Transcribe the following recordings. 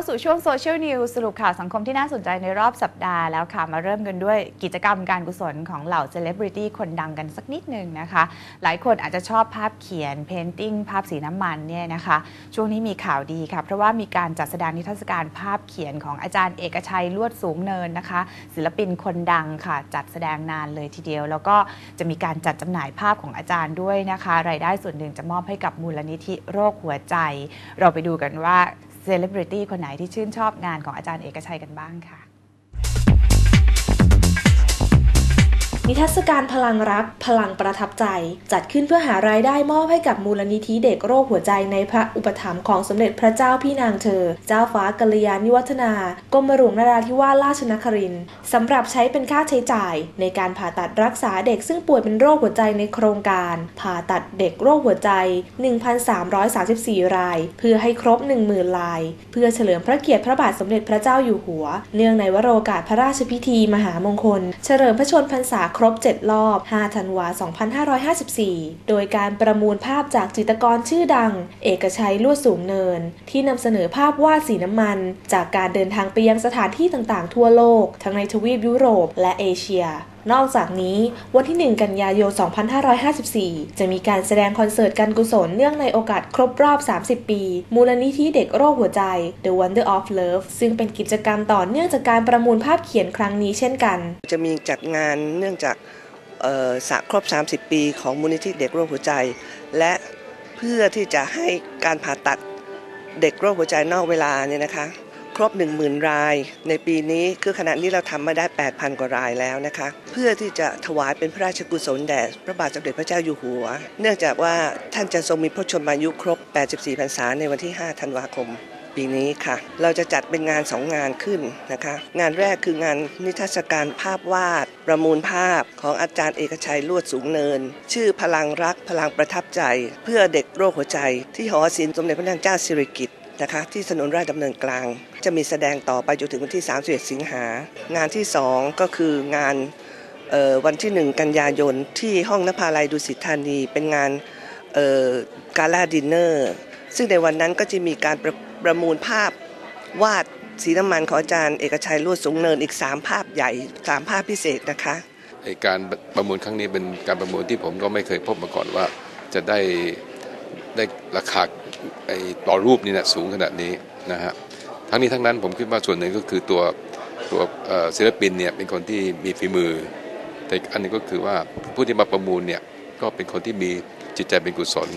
าสู่ช่วงโซเชียลนิวสรุปข่าวสังคมที่น่าสนใจในรอบสัปดาห์แล้วค่ะ มาเริ่มกันด้วยกิจกรรมการกุศลของเหล่าเซเลบริตี้คนดังกันสักนิดหนึ่งนะคะ หลายคนอาจจะชอบภาพเขียนเพนติ้งภาพสีน้ำมันเนี่ยนะคะ ช่วงนี้มีข่าวดีค่ะ เพราะว่ามีการจัดแสดงนิทรรศการภาพเขียนของอาจารย์เอกชัยลวดสูงเนินนะคะ ศิลปินคนดังค่ะ จัดแสดงนานเลยทีเดียว แล้วก็จะมีการจัดจำหน่ายภาพของอาจารย์ด้วยนะคะ รายได้ส่วนหนึ่งจะมอบให้กับมูลนิธิโรคหัวใจ เราไปดูกันว่า เซเลบริตี้คนไหนที่ชื่นชอบงานของอาจารย์เอกชัยกันบ้างค่ะ นิทรรศการพลังรัก พลังประทับใจ จัดขึ้นเพื่อหารายได้มอบให้กับมูลนิธิเด็กโรคหัวใจในพระอุปถัมภ์ของสมเด็จพระเจ้าพี่นางเธอ เจ้าฟ้ากัลยาณิวัฒนากรมหลวงนราธิวาสราชนครินทร์สำหรับใช้เป็นค่าใช้จ่าย ในการผ่าตัดรักษาเด็กซึ่งป่วยเป็นโรคหัวใจในโครงการ ผ่าตัดเด็กโรคหัวใจ 1,334 ราย เพื่อให้ครบ 10,000ลาย เพื่อเฉลิมพระเกียรติพระบาทสมเด็จพระเจ้าอยู่หัว เนื่องในวโรกาสพระราชพิธีมหามงคล เฉลิมพระชนพรรษาครบ 7 รอบ 5 ธันวา 2554 โดยการประมูลภาพจากจิตรกรชื่อดัง เอกชัยลวดสูงเนิน ที่นำเสนอภาพวาดสีน้ำมัน จากการเดินทางไปยังสถานที่ต่างๆ ทั่วโลก ทั้งในทวีปยุโรปและเอเชียนอกจากนี้ วันที่ 1 กันยายน 2554 จะมีการแสดงคอนเสิร์ตการกุศลเนื่องในโอกาสครบรอบ 30 ปี มูลนิธิเด็กโรคหัวใจ The Wonder of Love ซึ่งเป็นกิจกรรมต่อเนื่องจากการประมูลภาพเขียนครั้งนี้เช่นกัน จะมีจัดงานเนื่องจากสะครบ 30 ปีของมูลนิธิเด็กโรคหัวใจ และเพื่อที่จะให้การผ่าตัดเด็กโรคหัวใจนอกเวลาเนี่ยนะคะ รบ 10,000 ราย ในปีนี้คือขณะนี้เราทำมาได้ 8,000 กว่ารายแล้วนะคะ เพื่อที่จะถวายเป็นพระราชกุศลแด่พระบาทสมเด็จพระเจ้าอยู่หัว เนื่องจากว่าท่านจะทรงมีพระชนมายุครบ 84พรรษาในวันที่ 5 ธันวาคมปีนี้ค่ะ เราจะจัดเป็นงานสองงานขึ้นนะคะ งานแรกคืองานนิทรรศการภาพวาด ประมูลภาพของอาจารย์เอกชัยลวดสูงเนิน ชื่อพลังรักพลังประทับใจ เพื่อเด็กโรคหัวใจ ที่หอศิลป์สมเด็จพระนางเจ้าสิริกิติ์ นะคะที่ถนนราชดำเนินกลาง จะมีแสดงต่อไปจนถึงวันที่ 31 สิงหา งานที่ 2 ก็คืองานวันที่ 1 กันยายนที่ห้องนภาลัยดุสิตธานี เป็นงานกาลาดินเนอร์ ซึ่งในวันนั้นก็จะมีการประประมูลภาพวาดสีน้ำมันของอาจารย์เอกชัยลวดสูงเนินอีก 3 ภาพใหญ่ 3 ภาพพิเศษนะคะการประมูลครั้งนี้เป็นการประมูลที่ผมก็ไม่เคยพบมาก่อนว่าจะได้ ได้ราคาไอ้ต่อรูปนี่นะสูงขนาดนี้นะฮะทั้งนี้ทั้งนั้นผมคิดว่าส่วนหนึ่งก็คือตัวตัวศิลปินเนี่ยเป็นคนที่มีฝีมือ แต่อันนึงก็คือว่าผู้ที่มาประมูลเนี่ยก็เป็นคนที่มีจิตใจเป็นกุศล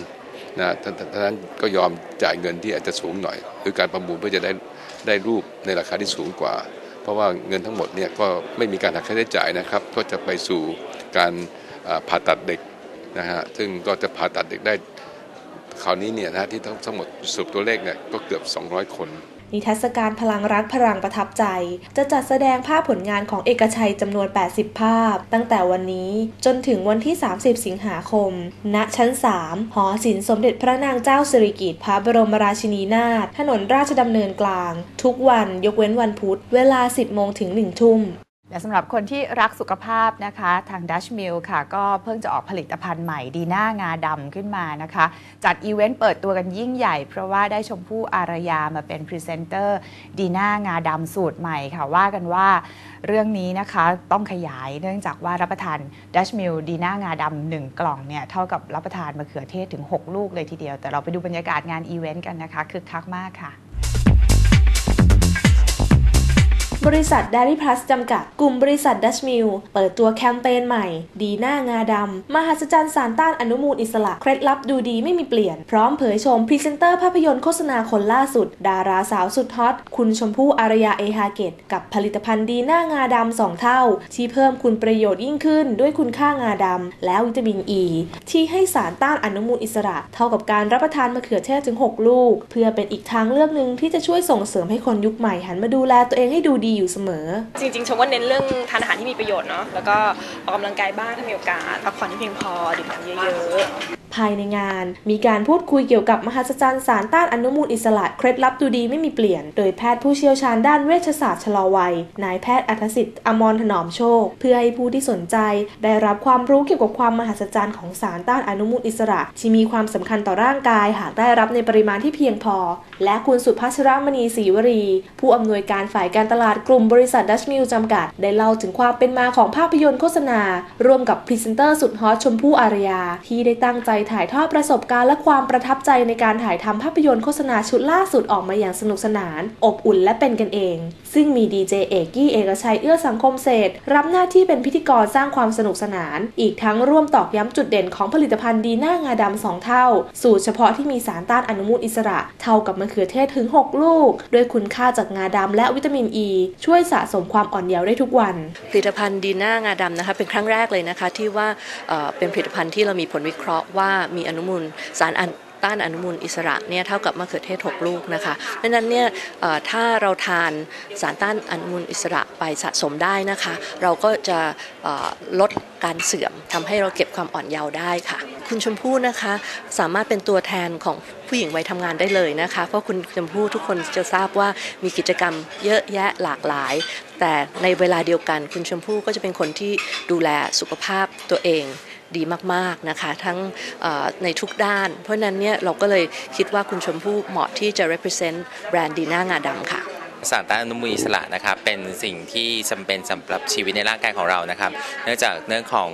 นะท่านท่านั้นก็ยอมจ่ายเงินที่อาจจะสูงหน่อย หรือการประมูลเพื่อจะได้ได้รูปในราคาที่สูงกว่า เพราะว่าเงินทั้งหมดเนี่ยก็ไม่มีการหักค่าใช้จ่ายนะครับ ก็จะไปสู่การผ่าตัดเด็กนะฮะซึ่งก็จะผ่าตัดเด็กได้ คราวนี้เนี่ยนะที่ทั้งหมดสรุปตัวเลขเนี่ยก็เกือบ 200 คนนิทรรศการพลังรักพลังประทับใจ จะจัดแสดงภาพผลงานของเอกชัยจำนวน 80 ภาพ ตั้งแต่วันนี้จนถึงวันที่ 30 สิงหาคม ณ ชั้น 3 หอศิลป์สมเด็จพระนางเจ้าสิริกิติ์พระบรมราชินีนาถ ถนนราชดำเนินกลาง ทุกวันยกเว้นวันพุธ เวลา 10 โมงถึง 1 ทุ่ม และสำหรับคนที่รักสุขภาพนะคะ ทาง Dutch Mill ค่ะ ก็เพิ่งจะออกผลิตภัณฑ์ใหม่ดีน่างาดำขึ้นมานะคะ จัดอีเวนต์เปิดตัวกันยิ่งใหญ่ เพราะว่าได้ชมพู่อารยามาเป็นพรีเซนเตอร์ดีน่างาดำสูตรใหม่ค่ะว่ากันว่าเรื่องนี้นะคะต้องขยายเนื่องจากว่ารับประทาน Dutch Mill ดีน่างาดำหนึ่งกล่องเนี่ยเท่ากับรับประทานมะเขือเทศถึง 6 ลูกเลยทีเดียว แต่เราไปดูบรรยากาศงานอีเวนต์กันนะคะคึกคักมากค่ะ บริษัท Dairy Plus จำกัด กลุ่มบริษัท Dutch Mill เปิดตัวแคมเปญใหม่ ดีหน้างาดำ มหัศจรรย์สารต้านอนุมูลอิสระ เคล็ดลับดูดีไม่มีเปลี่ยน พร้อมเผยชมพรีเซนเตอร์ภาพยนตร์โฆษณาคนล่าสุด ดาราสาวสุดฮอต คุณชมพู่อารยาเอฮาเกต กับผลิตภัณฑ์ดีหน้างาดำสองเท่า ที่เพิ่มคุณประโยชน์ยิ่งขึ้น ด้วยคุณค่างาดำและวิตามินอ e, ีที่ให้สารต้านอนุมูลอิสระ เท่ากับการรับประทานมะเขือเทศถึง 6 ลูก เพื่อเป็นอีกทางเลือกหนึ่งที่จะช่วยส่งเสริมให้คนยุคใหม่หันมาดูแลตัวเองให้ดูดีอยู่เสมอ จริงๆชมว่าเน้นเรื่องทานอาหารที่มีประโยชน์เนาะแล้วก็ออกกำลังกายบ้างถ้ามีโอกาสพักผ่อนที่เพียงพอดื่มน้ำเยอะ ภายในงาน มีการพูดคุยเกี่ยวกับมหัศจรรย์สารต้านอนุมูลอิสระเคล็ดลับดูดีไม่มีเปลี่ยน โดยแพทย์ผู้เชี่ยวชาญด้านเวชศาสตร์ชะลอวัย นายแพทย์อัธสิทธิ์อมรถนอมโชค เพื่อให้ผู้ที่สนใจ ได้รับความรู้เกี่ยวกับความมหัศจรรย์ของสารต้านอนุมูลอิสระ ที่มีความสำคัญต่อร่างกายหากได้รับในปริมาณที่เพียงพอ และคุณสุภัชรมณีศรีวรี ผู้อำนวยการฝ่ายการตลาดกลุ่มบริษัทดัชมิลจำกัด ได้เล่าถึงความเป็นมาของภาพยนตร์โฆษณา ร่วมกับพรีเซนเตอร์สุดฮอตชมพู่อารยา ที่ได้ตั้งใจถ่ายทอดประสบการณ์และความประทับใจในการถ่ายทำภาพยนตร์โฆษณาชุดล่าสุดออกมาอย่างสนุกสนาน อบอุ่นและเป็นกันเอง ซึ่งมีดีเจเอกกี้เอกชัยเอื้อสังคมเศรษฐรับหน้าที่เป็นพิธีกรสร้างความสนุกสนาน อีกทั้งร่วมตอกย้ำจุดเด่นของผลิตภัณฑ์ดีหน้างาดำสองเท่า สูตรเฉพาะที่มีสารต้านอนุมูลอิสระ เท่ากับมะเขือเทศถึง 6 ลูก ด้วยคุณค่าจากงาดำและวิตามินอ e, ีช่วยสะสมความอ่อนเยาว์ได้ทุกวัน ผลิตภัณฑ์ดีน่างาดำนะคะเป็นครั้งแรกเลยนะคะที่ว่าเเป็นผลิตภัณฑ์ที่เรามีผลวิเคราะห์ว่ามีอนุมูลสารต้านอนุมูลอิสระเนี่ยเท่ากับมะเขือเทศ 6 ลูกนะคะดังนั้นเนี่ยถ้าเราทานสารต้านอนุมูลอิสระไปสะสมได้นะคะ เราก็จะลดการเสื่อมทำให้เราเก็บความอ่อนเยาว์ได้ค่ะ คุณชมพู่นะคะสามารถเป็นตัวแทนของผู้หญิงวัยทำงานได้เลยนะคะ เพราะคุณชมพู่ทุกคนจะทราบว่ามีกิจกรรมเยอะแยะหลากหลาย แต่ในเวลาเดียวกันคุณชมพู่ก็จะเป็นคนที่ดูแลสุขภาพตัวเอง ดีมากๆนะคะทั้งในทุกด้าน เพราะฉะนั้นเนี่ยเราก็เลยคิดว่าคุณชมพู่เหมาะที่จะ represent แบรนด์ดีน่างาดำค่ะ สารต้านอนุมูลอิสระนะครับเป็นสิ่งที่จำเป็นสำหรับชีวิตในร่างกายของเรานะครับ เนื่องจากเรื่องของ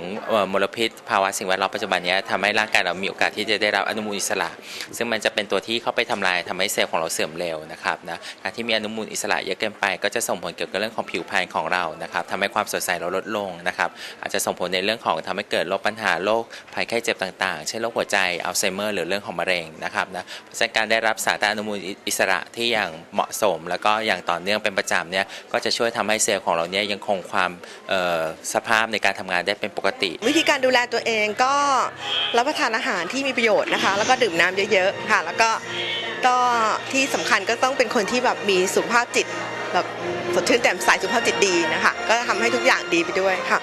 มลพิษ ภาวะสิ่งแวดล้อมปัจจุบันนี้ทำให้ร่างกายเรามีโอกาสที่จะได้รับอนุมูลอิสระ ซึ่งมันจะเป็นตัวที่เข้าไปทำลายทำให้เซลล์ของเราเสื่อมเร็วนะครับนะการที่มีอนุมูลอิสระเยอะเกินไป ก็จะส่งผลเกี่ยวกับเรื่องของผิวพรรณของเรานะครับทำให้ความสดใสเราลดลงนะครับอาจจะส่งผลในเรื่องของทำให้เกิดโรคปัญหาโรคภัยไข้เจ็บต่างๆ เช่นโรคหัวใจอัลไซเมอร์หรือเรื่องของมะเร็งนะครับนะเพราะฉะนั้นการได้รับสารต้านอนุมูลอิสระที่อย่างเหมาะสม แล้วก็อย่างต่อเนื่องเป็นประจำเนี่ยก็จะช่วยทำให้เซลล์ของเราเนี่ยยังคงความสภาพในการทำงานได้เป็นปกติ วิธีการดูแลตัวเองก็รับประทานอาหารที่มีประโยชน์นะคะ แล้วก็ดื่มน้ำเยอะๆค่ะ แล้วก็ก็ที่สำคัญก็ต้องเป็นคนที่แบบมีสุขภาพจิตแบบสดชื่นแจ่มใสสุขภาพจิตดีนะคะ ก็ทำให้ทุกอย่างดีไปด้วยค่ะ